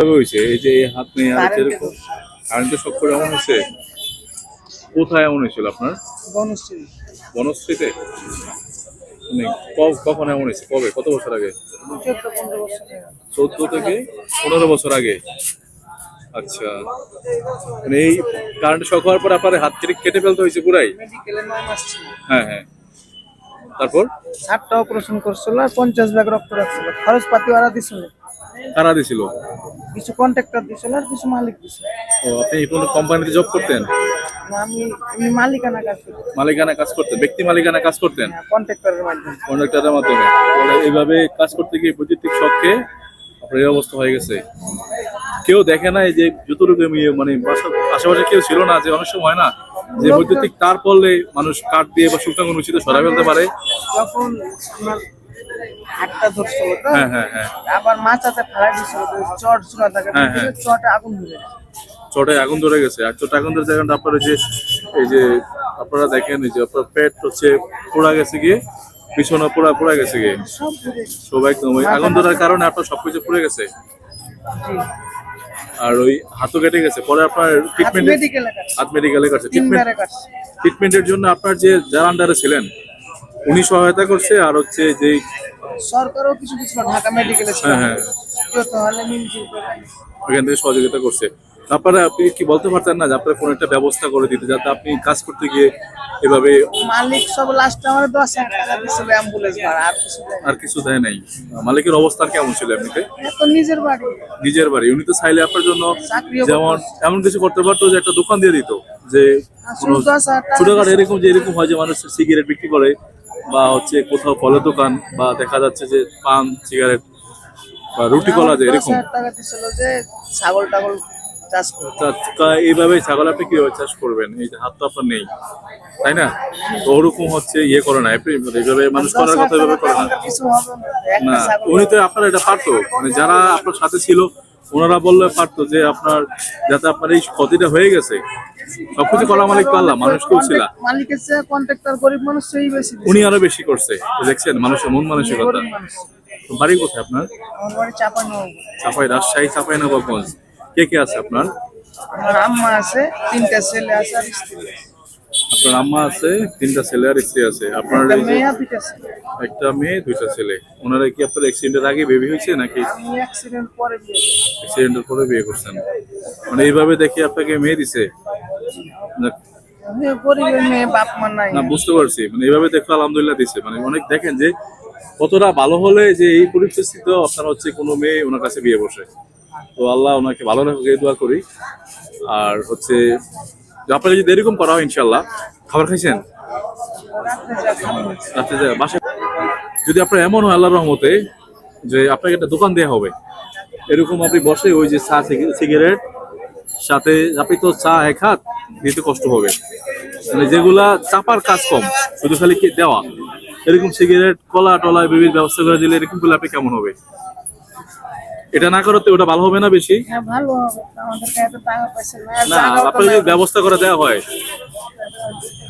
কীভাবে হয়েছে এই যে এই হাত নিয়ে আর এরকম কারেন্টের শখ করে এমন হয়েছে কোথায় এমন হয়েছিল আপনার? বনশ্রী। বনশ্রীতে? মানে কখন এমন হয়েছে? কবে? কত বছর আগে? চোদ্দ থেকে পনেরো বছর আগে। আচ্ছা। মানে এই কারেন্ট শখ হওয়ার পর আপনার হাত কেটে কেটে ফেলতে হয়েছে পুরাই? মেডিকেলে নয় মাস ছিল। হ্যাঁ হ্যাঁ। তারপর? সাতটা অপারেশন করছিল আর পঞ্চাশ ব্যাগ রক্ত রাখছিল। খরচ পাতি ওরা দিছিল। কারা দিছিল? কিছু কন্ট্রাক্টর দিছিল আর কিছু মালিক দিছিল। ও আপনি কোনো কোম্পানিতে জব করতেন? আমি আমি মালিকানা কাজ করি মালিকানা কাজ করতেন ব্যক্তি মালিকানা কাজ করতেন? কন্ট্রাক্টরের মাধ্যমে। কন্ডাক্টরের মাধ্যমে। এইভাবে কাজ করতে গিয়ে বৈদ্যুতিক শখে আপনার এই অবস্থা হয়ে গেছে। কেউ দেখে না এই যে যতটুকু মানে আশেপাশে কেউ ছিল না যে অনেক সময় হয় না যে বৈদ্যুতিক তার পড়লে মানুষ কাঠ দিয়ে বা শুকনো উচিত সরাই ফেলতে পারে। আমার হাতটা ধরছিল তো? হ্যাঁ হ্যাঁ হ্যাঁ। আবার মাচাতে ফেলাই দিছিল চট চূড়া থাকে। চটে আগুন ধরে। চটে আগুন ধরে গেছে। আর চটে আগুন ধরে জায়গাটা আপনার যে এই যে আপনারা দেখেন এই যে আপনার পেট হচ্ছে পোড়া গেছে গিয়ে পিছনে পোড়া পোড়া গেছে গিয়ে। সব একদম আগুন ধরার কারণে আপনার সবকিছু পুড়ে গেছে। আর ওই হাতও কেটে গেছে। পরে আপনার ট্রিটমেন্টে হাত মেডিকেলে কাছে ট্রিটমেন্টের জন্য আপনার যে যার আন্ডারে ছিলেন উনি সহায়তা করছে আর হচ্ছে যে সরকারও কিছু কিছু ঢাকা মেডিকেলে হ্যাঁ হ্যাঁ। থেকে সহযোগিতা করছে। তারপরে আপনি কি বলতে পারতেন না যে আপনার কোনো একটা ব্যবস্থা করে দিতে যাতে আপনি কাজ করতে গিয়ে এভাবে মালিক সব লাস্ট আমার দশ টাকা দিছিল অ্যাম্বুলেন্স ভাড়া আর কিছু। আর কিছু দেয় নাই। মালিকের অবস্থান কেমন ছিল এমনিতে? তো নিজের বাড়ি। নিজের বাড়ি। উনি তো চাইলে আপনার জন্য যেমন এমন কিছু করতে পারতো যে একটা দোকান দিয়ে দিত যে ছোটখাটো এরকম যে এরকম হয় যে মানুষ সিগারেট বিক্রি করে বা হচ্ছে কোথাও ফলের দোকান বা দেখা যাচ্ছে যে পান সিগারেট বা রুটি কলা যে এরকম। হাজার টাকা দিছিল যে ছাগল টাগল চাষ এইভাবে ছাগল আপনি কীভাবে চাষ করবেন? এই যে হাত তো আপনার নেই তাই না? ওরকম হচ্ছে ইয়ে করে না এইভাবে মানুষ করার কথা এভাবে করে না। উনি তো আপনার এটা পারতো মানে যারা আপনার সাথে ছিল ওনারা বললে পারতো যে আপনার যাতে আপনার এই ক্ষতিটা হয়ে গেছে। সবকিছু করা মালিক পারলাম মানুষ কেউ ছিল Contract- মালিকের চেয়ে কন্ট্রাক্টর গরিব মানুষ সেই বেশি উনি আরও বেশি করছে দেখছেন মানুষের মন মানসিকতা। বাড়ি কোথায় আপনার? চাপাই রাজশাহী চাপাই নবাবগঞ্জ কে কে আছে আপনার? আমার আম্মা আছে তিনটা ছেলে আছে আর স্ত্রী আছে। আপনার আম্মা আছে তিনটা ছেলে আর স্ত্রী আছে। আপনার একটা মেয়ে দুইটা ছেলে। ওনারা কি আপনার অ্যাক্সিডেন্টের আগে বেবি হয়েছে নাকি? অ্যাক্সিডেন্টের পরে বিয়ে করছেন। মানে এইভাবে দেখি আপনাকে মেয়ে দিছে? না- বুঝতে পারছি। মানে এইভাবে দেখো আলহামদুলিল্লাহ দিছে। মানে অনেক দেখেন যে কতটা ভালো হলে যে এই আপনার হচ্ছে কোনো মেয়ে ওনার কাছে বিয়ে বসে। তো আল্লাহ ওনাকে ভালো রাখুক এই দোয়া করি। আর হচ্ছে যে যদি এরকম করা হয় ইনশাল্লাহ খাবার খাইছেন? যদি আপনার এমন হয় আল্লাহর রহমতে যে আপনাকে একটা দোকান দেওয়া হবে, এরকম আপনি বসে ওই যে চা সিগারেট, সাথে আপনি তো চা এক হাত দিতে কষ্ট হবে। মানে যেগুলা চাপার কাজ কম, শুধু খালি দেওয়া। এরকম সিগারেট কলা টলা বিভিন্ন ব্যবস্থা করে দিলে এরকম করলে আপনি কেমন হবে? এটা না করাতে ওটা ভালো হবে না বেশি? হ্যাঁ ভালো হবে। আমাদের এত টাকা পয়সা নাই। না নাই। ব্যবস্থা করে দেওয়া হয়।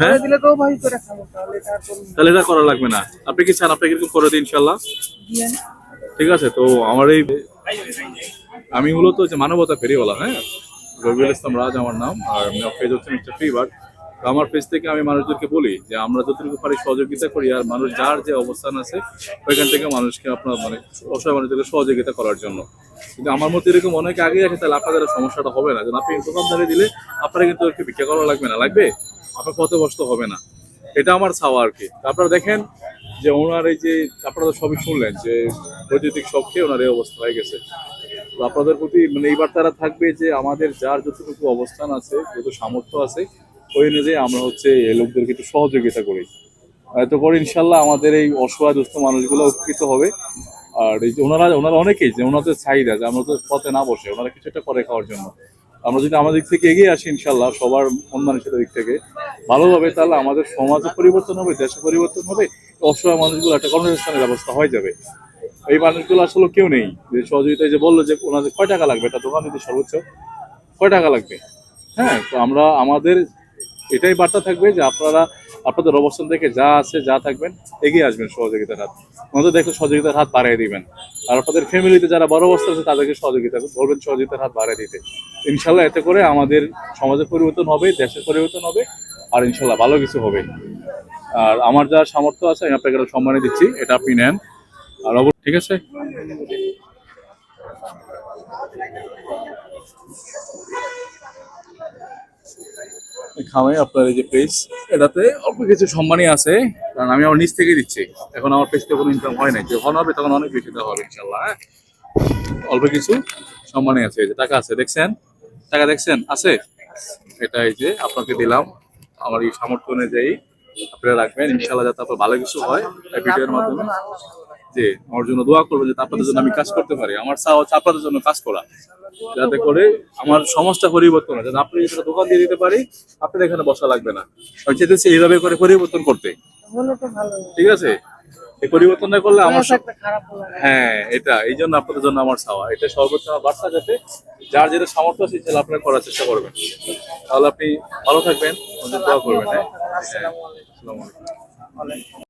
হ্যাঁ? দিলে তো ভাই করে খাব তাহলে এটা তাহলে এটা করা লাগবে না। আপনি কি চান? আপনাকে এরকম করে দিন ইনশাল্লাহ ঠিক আছে তো আমার এই আমি মূলত যে মানবতা ফেরিওয়ালা হ্যাঁ? রবিউল ইসলাম রাজ আমার নাম আর পেজ হচ্ছে মিস্টার ফ্রিবার তো আমার পেজ থেকে আমি মানুষদেরকে বলি যে আমরা যতটুকু পারি সহযোগিতা করি আর মানুষ যার যে অবস্থান আছে, ওইখান থেকে মানুষকে আপনার মানে অসহায় মানুষদেরকে সহযোগিতা করার জন্য। কিন্তু আমার মতো এরকম অনেক আগে আছে, তাহলে আপনাদের সমস্যাটা হবে না। যেন আপনি দোকানদারে দিলে আপনারা কিন্তু ওকে ভিক্ষা করা লাগবে না। লাগবে? আপনার পথে বসতে হবে না। এটা আমার চাওয়া আর কি। আপনারা দেখেন যে ওনার এই যে, আপনারা সবই শুনলেন যে বৈদ্যুতিক শখে ওনার এই অবস্থা হয়ে গেছে। তো আপনাদের প্রতি মানে এইবার তারা থাকবে যে আমাদের যার যতটুকু অবস্থান আছে, যত সামর্থ্য আছে ওই অনুযায়ী আমরা হচ্ছে লোকদেরকে একটু সহযোগিতা করি। এত করে ইনশাল্লাহ আমাদের এই অসহায় দুস্থ মানুষগুলো উপকৃত হবে। আর এই যে ওনারা ওনারা অনেকেই যে ওনাদের চাহিদা, যে আমরা তো পথে না বসে, ওনারা কিছু একটা করে খাওয়ার জন্য। আমরা যদি আমাদের দিক থেকে এগিয়ে আসি ইনশাল্লাহ, সবার মন মানুষের দিক থেকে ভালোভাবে তাহলে আমাদের সমাজে পরিবর্তন হবে, দেশে পরিবর্তন হবে, অসহায় মানুষগুলো একটা কর্মসংস্থানের ব্যবস্থা হয়ে যাবে। এই মানুষগুলো আসলে কেউ নেই। যে সহযোগিতায় যে বলল যে ওনাদের কয় টাকা লাগবে? এটা দোকান দিতে সর্বোচ্চ কয় টাকা লাগবে? হ্যাঁ তো আমরা, আমাদের এটাই বার্তা থাকবে যে আপনারা আপনাদের অবস্থান থেকে যা আছে, যা থাকবেন, এগিয়ে আসবেন সহযোগিতার হাত। আমাদের দেখে সহযোগিতার হাত বাড়িয়ে দিবেন। আর আপনাদের ফ্যামিলিতে যারা বড় অবস্থা আছে, তাদেরকে সহযোগিতা বলবেন সহযোগিতার হাত বাড়িয়ে দিতে। ইনশাল্লাহ এতে করে আমাদের সমাজের পরিবর্তন হবে, দেশের পরিবর্তন হবে, আর ইনশাল্লাহ ভালো কিছু হবে। আর আমার যা সামর্থ্য আছে, আমি আপনাকে একটা সম্মানে দিচ্ছি। এটা আপনি নেন। আর ঠিক আছে? খাওয়াই আপনার এই যে পেজ এটাতে অল্প কিছু সম্মানই আছে, কারণ আমি আমার নিচ থেকে দিচ্ছি। এখন আমার পেজ কোনো ইনকাম হয় নাই। যখন হবে, তখন অনেক বেশি দেওয়া হবে ইনশাল্লাহ হ্যাঁ? অল্প কিছু সম্মানই আছে, এই যে টাকা আছে, দেখছেন? টাকা দেখছেন? আছে? এটা এই যে আপনাকে দিলাম। আমার এই সামর্থ্য অনুযায়ী আপনারা রাখবেন। ইনশাল্লাহ যাতে আপনার ভালো কিছু হয় ভিডিওর মাধ্যমে। যে আমার জন্য দোয়া করবেন যাতে আপনাদের জন্য আমি কাজ করতে পারি। আমার চাওয়া হচ্ছে আপনাদের জন্য কাজ করা। যাতে করে আমার সমাজটা পরিবর্তন হয় যাতে আপনি একটা দোকান দিয়ে দিতে পারি আপনাদের এখানে বসা লাগবে না। আমি চাইতেছি এইভাবে করে পরিবর্তন করতে। ঠিক আছে? এই পরিবর্তনটা করলে আমার। হ্যাঁ এটা এই জন্য আপনাদের জন্য আমার চাওয়া। এটা সর্বোচ্চ আমার বার্তা যাতে যার যেটা সামর্থ্য আছে সেটা আপনারা করার চেষ্টা করবেন। তাহলে আপনি ভালো থাকবেন দোয়া করবেন হ্যাঁ? আসসালামু আলাইকুম।